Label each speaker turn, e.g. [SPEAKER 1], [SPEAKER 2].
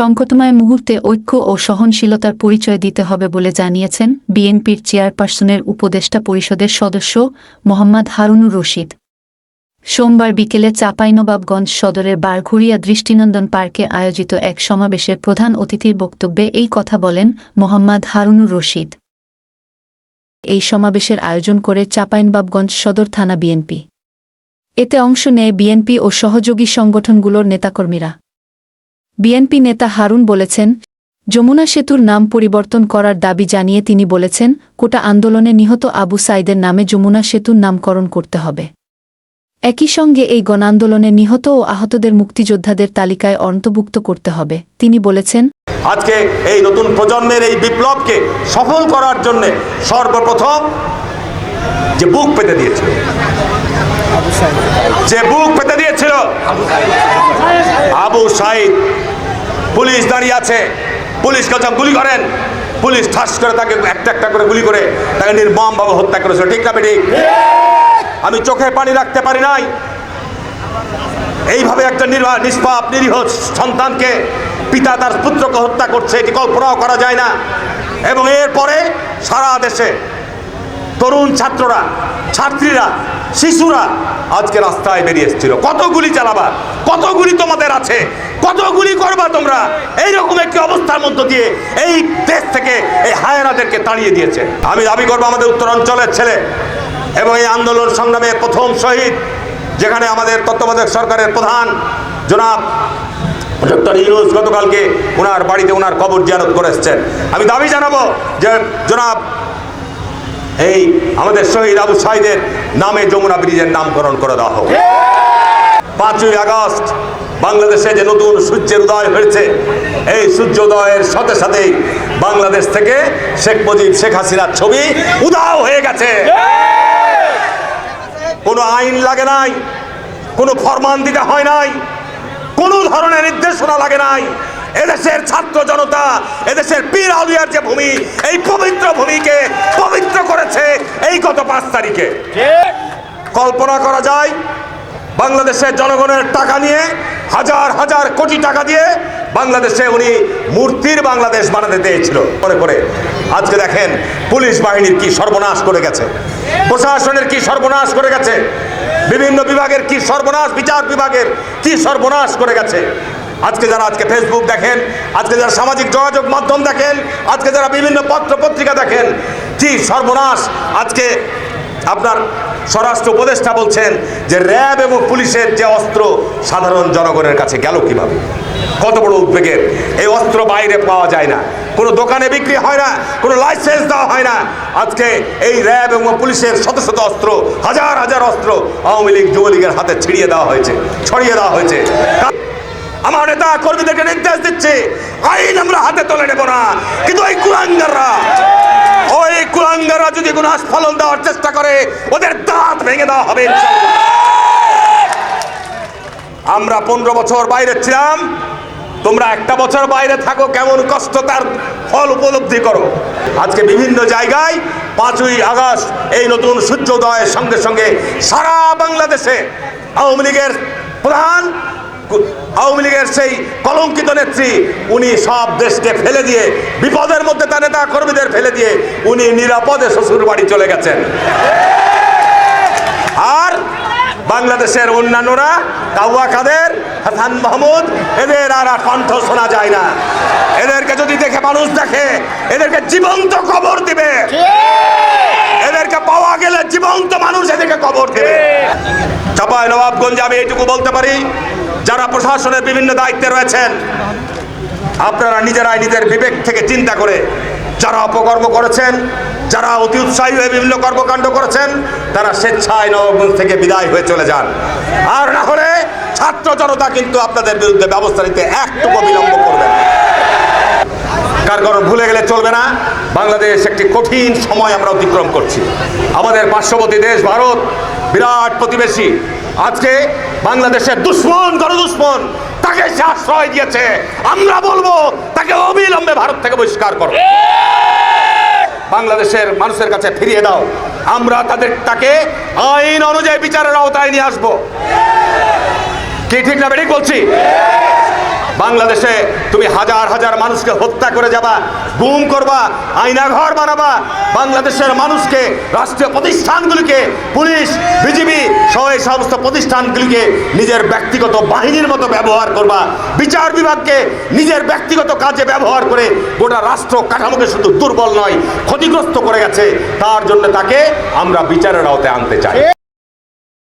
[SPEAKER 1] সংকটময় মুহূর্তে ঐক্য ও সহনশীলতার পরিচয় দিতে হবে বলে জানিয়েছেন বিএনপির চেয়ারপারসনের উপদেষ্টা পরিষদের সদস্য মোহাম্মদ হারুনুর রশিদ। সোমবার বিকেলে চাঁপাইনবাবগঞ্জ সদরের বারঘুরিয়া দৃষ্টিনন্দন পার্কে আয়োজিত এক সমাবেশের প্রধান অতিথির বক্তব্যে এই কথা বলেন মোহাম্মদ হারুনুর রশিদ। এই সমাবেশের আয়োজন করে চাঁপাইনবাবগঞ্জ সদর থানা বিএনপি। এতে অংশ নেয় বিএনপি ও সহযোগী সংগঠনগুলোর নেতাকর্মীরা। বিএনপি নেতা হারুন বলেছেন, যমুনা সেতুর নাম পরিবর্তন করার দাবি জানিয়ে তিনি বলেছেন, কোটা আন্দোলনে নিহত আবু সাইদের নামে যমুনা সেতুর নামকরণ করতে হবে। একই সঙ্গে এই গণান্দোলনে নিহত ও আহতদের মুক্তিযোদ্ধাদের তালিকায় অন্তর্ভুক্ত করতে হবে। তিনি বলেছেন,
[SPEAKER 2] আজকে এই নতুন প্রজন্মের এই বিপ্লবকে সফল করার জন্য সর্বপ্রথম যে বুক পেতে দিয়েছিল, যে বুক পেতে দিয়েছিল আবু সাইদ। পুলিশ দাঁড়িয়ে আছে। পুলিশ কাছে গুলি করেন, পুলিশ ঠাস করে তাকে একটা একটা করে গুলি করে তাকে নির্মমভাবে হত্যা করেছিল ঠিক না বেঠিক আমি চোখে পানি রাখতে পারি নাই। এইভাবে একটা নির্বা নিষ্পাপ, নিরীহ সন্তানকে পিতা তার পুত্রকে হত্যা করছে, এটি কল্পনাও করা যায় না। এবং এরপরে সারা দেশে তরুণ ছাত্ররা, ছাত্রীরা, শিশুরা আজকে রাস্তায় বেরিয়ে এসেছিল। কত গুলি চালাবা কত গুলি তোমাদের আছে? কত গুলি করবা তোমরা? এইরকম একটি অবস্থার মধ্য দিয়ে এই দেশ থেকে এই হায়নাদেরকে তাড়িয়ে দিয়েছে। আমি দাবি করব আমাদের উত্তরাঞ্চলের ছেলে এবং এই আন্দোলন সংগ্রামের প্রথম শহীদ, যেখানে আমাদের তত্ত্বাবধায়ক সরকারের প্রধান জনাব ডক্টর ইউনুস গতকালকে ওনার বাড়িতে ওনার কবর জিয়ারত করে এসছেন আমি দাবি জানাব যে জনাব এই আমাদের শহীদ আবু সাইদের নামে যমুনা ব্রিজের নামকরণ করে দেওয়া হোক। পাঁচই আগস্ট বাংলাদেশে যে নতুন সূর্যের উদয় হয়েছে এই সূর্যোদয়ের সাথে সাথেই বাংলাদেশ থেকে শেখ মুজিব শেখ হাসিনার ছবি উদাও হয়ে গেছে। কোনো আইন লাগে নাই কোনো ফরমান দিতে হয় নাই কোনো ধরনের নির্দেশনা লাগে নাই। এদেশের ছাত্র জনতা এদেশের পীর আউলিয়ার যে ভূমি এই পবিত্র ভূমিকে পবিত্র করেছে এই গত পাঁচ তারিখে। কল্পনা করা যায় বাংলাদেশের জনগণের টাকা নিয়ে, হাজার হাজার কোটি টাকা দিয়ে বাংলাদেশে উনি মূর্তির বাংলাদেশ বানাতে দিয়েছিল মনে করে, আজকে দেখেন পুলিশ বাহিনীর কি সর্বনাশ করে গেছে। প্রশাসনের কি সর্বনাশ করে গেছে। বিভিন্ন বিভাগের কি সর্বনাশ, বিচার বিভাগের কি সর্বনাশ করে গেছে। আজকে যারা আজকে ফেসবুক দেখেন, আজকে যারা সামাজিক যোগাযোগ মাধ্যম দেখেন, আজকে যারা বিভিন্ন পত্র পত্রিকা দেখেন, কি সর্বনাশ। আজকে আপনার স্বরাষ্ট্র উপদেষ্টা বলছেন যে র্যাব এবং পুলিশের যে অস্ত্র সাধারণ জনগণের কাছে গেল কীভাবে? কত বড় উদ্বেগের এই অস্ত্র বাইরে পাওয়া যায় না। কোনো দোকানে বিক্রি হয় না, কোনো লাইসেন্স দেওয়া হয় না। আজকে এই র্যাব এবং পুলিশের শত শত অস্ত্র, হাজার হাজার অস্ত্র আওয়ামী লীগ যুবলীগের হাতে ছিড়িয়ে দেওয়া হয়েছে, ছড়িয়ে দেওয়া হয়েছে। আমার নেতা কর্মীদেরকে নির্দেশ দিচ্ছে, আইন আমরা হাতে তুলে নেব না। কিন্তু ওই কুলাঙ্গাররা ওই কুলাঙ্গাররা যদি কোনো আস্ফলন দেওয়ার চেষ্টা করে, ওদের দাঁত ভেঙে দেওয়া হবে। আমরা পনেরো বছর বাইরে ছিলাম, তোমরা একটা বছর বাইরে থাকো, কেমন কষ্ট তার ফল উপলব্ধি করো আজকে বিভিন্ন জায়গায় পাঁচই আগস্ট এই নতুন সূর্যোদয়ের সঙ্গে সঙ্গে সারা বাংলাদেশে আওয়ামী লীগের প্রধান আওয়ামী লীগের সেই কলঙ্কিত নেত্রী, উনি সব দেশকে ফেলে দিয়ে, বিপদের মধ্যে তার নেতা কর্মীদের ফেলে দিয়ে, উনি নিরাপদে শ্বশুর বাড়ি চলে গেছেন। আর বাংলাদেশের অন্যান্যরা, কাউয়া কাদের হাসান মাহমুদ, এদের আর কণ্ঠ শোনা যায় না। এদেরকে যদি দেখে মানুষ দেখে, এদেরকে জীবন্ত কবর দিবে। এদেরকে পাওয়া গেলে জীবন্ত মানুষ এদেরকে কবর দেবে। চাপায় নবাবগঞ্জে আমি এইটুকু বলতে পারি যারা প্রশাসনের বিভিন্ন দায়িত্বে রয়েছেন, আপনারা নিজেরাই নিজের বিবেক থেকে চিন্তা করে যারা অপকর্ম করেছেন, যারা অতি উৎসাহী হয়ে বিভিন্ন কর্মকাণ্ড করেছেন, তারা স্বেচ্ছায় নবগঞ্জ থেকে বিদায় হয়ে চলে যান। আর না হলে ছাত্র জনতা কিন্তু আপনাদের বিরুদ্ধে ব্যবস্থা নিতে একটুকু বিলম্ব করবে না। কার কারণ ভুলে গেলে চলবে না। বাংলাদেশ একটি কঠিন সময় আমরা অতিক্রম করছি। আমাদের পার্শ্ববর্তী দেশ ভারত, বিরাট প্রতিবেশী। আজকে বাংলাদেশের দুশ্মন গণ দুশ্মন তাকে সে আশ্রয় দিয়েছে। আমরা বলব, তাকে অবিলম্বে ভারত থেকে বহিষ্কার করো। বাংলাদেশের মানুষের কাছে ফিরিয়ে দাও। আমরা তাদের, তাকে আইন অনুযায়ী বিচারের আওতায় নিয়ে আসব। কি ঠিক না বেঠিক বলছি? বাংলাদেশে তুমি হাজার হাজার মানুষকে হত্যা করে যাবা, গুম করবা আয়নাঘর বানাবা। বাংলাদেশের মানুষকে, রাষ্ট্রীয় প্রতিষ্ঠানগুলিকে, পুলিশ, বিজিবি সহ এই সমস্ত প্রতিষ্ঠানগুলিকে নিজের ব্যক্তিগত বাহিনীর মতো ব্যবহার করবা। বিচার বিভাগকে নিজের ব্যক্তিগত কাজে ব্যবহার করে গোটা রাষ্ট্র কাঠামোকে শুধু দুর্বল নয়, ক্ষতিগ্রস্ত করে গেছে। তার জন্য তাকে আমরা বিচারের আওতায় আনতে চাই।